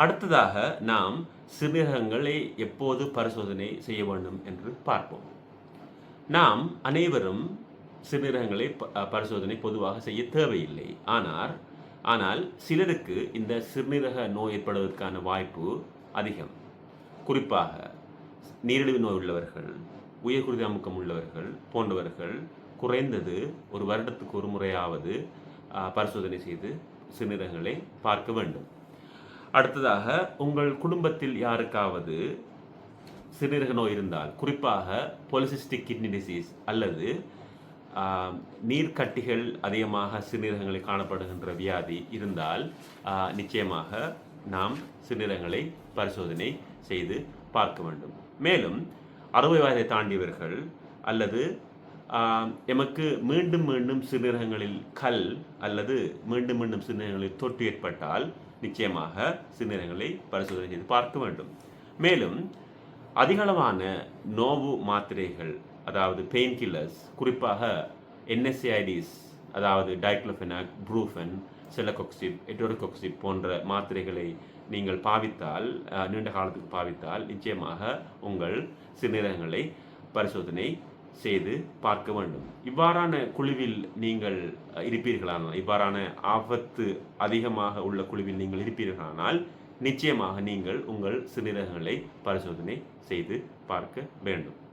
அடுத்ததாக நாம் சிறுநீரகங்களை எப்போது பரிசோதனை செய்ய வேண்டும் என்று பார்ப்போம். நாம் அனைவரும் சிறுநீரகங்களை ப- பரிசோதனை பொதுவாக செய்ய தேவையில்லை. ஆனால் ஆனால் சிலருக்கு இந்த சிறுநீரக நோய் ஏற்படுவதற்கான வாய்ப்பு அதிகம். குறிப்பாக நீரிழிவு நோய் உள்ளவர்கள் உயர்குருதி அமுக்கம் உள்ளவர்கள் போன்றவர்கள் குறைந்தது ஒரு வருடத்துக்கு ஒரு முறையாவது பரிசோதனை செய்து சிறுநீரகங்களை பார்க்க வேண்டும். அடுத்ததாக உங்கள் குடும்பத்தில் யாருக்காவது சிறுநீரக நோய் இருந்தால் குறிப்பாக பொலிசிஸ்டிக் கிட்னி டிசீஸ் அல்லது நீர்க்கட்டிகள் அதிகமாக சிறுநீரகங்களில் காணப்படுகின்ற வியாதி இருந்தால் நிச்சயமாக நாம் சிறுநீரகங்களை பரிசோதனை செய்து பார்க்க வேண்டும். மேலும் அறுபது வயதை தாண்டியவர்கள் அல்லது எமக்கு மீண்டும் மீண்டும் சிறுநீரகங்களில் கல் அல்லது மீண்டும் மீண்டும் சிறுநீரகங்களில் தொற்று ஏற்பட்டால் நிச்சயமாக சிறுநீரகங்களை பரிசோதனை செய்து பார்க்க வேண்டும். மேலும் அதிகளவான நோவு மாத்திரைகள் அதாவது பெயின் கில்லர்ஸ் குறிப்பாக என்எஸ்சிஐடிஸ் அதாவது டைக்ளோஃபெனாக் ப்ரூஃபன் செலகொக்சிப் எட்டோரிகொக்சிப் போன்ற மாத்திரைகளை நீங்கள் பாவித்தால் நீண்ட காலத்துக்கு பாவித்தால் நிச்சயமாக உங்கள் சிறுநீரகங்களை பரிசோதனை செய்து பார்க்க வேண்டும். இவ்வாறான குழுவில் நீங்கள் அஹ், இருப்பீர்களானால் இவ்வாறான ஆபத்து அதிகமாக உள்ள குழுவில் நீங்கள் இருப்பீர்களானால் நிச்சயமாக நீங்கள் உங்கள் சிறுநீரகங்களை பரிசோதனை செய்து பார்க்க வேண்டும்.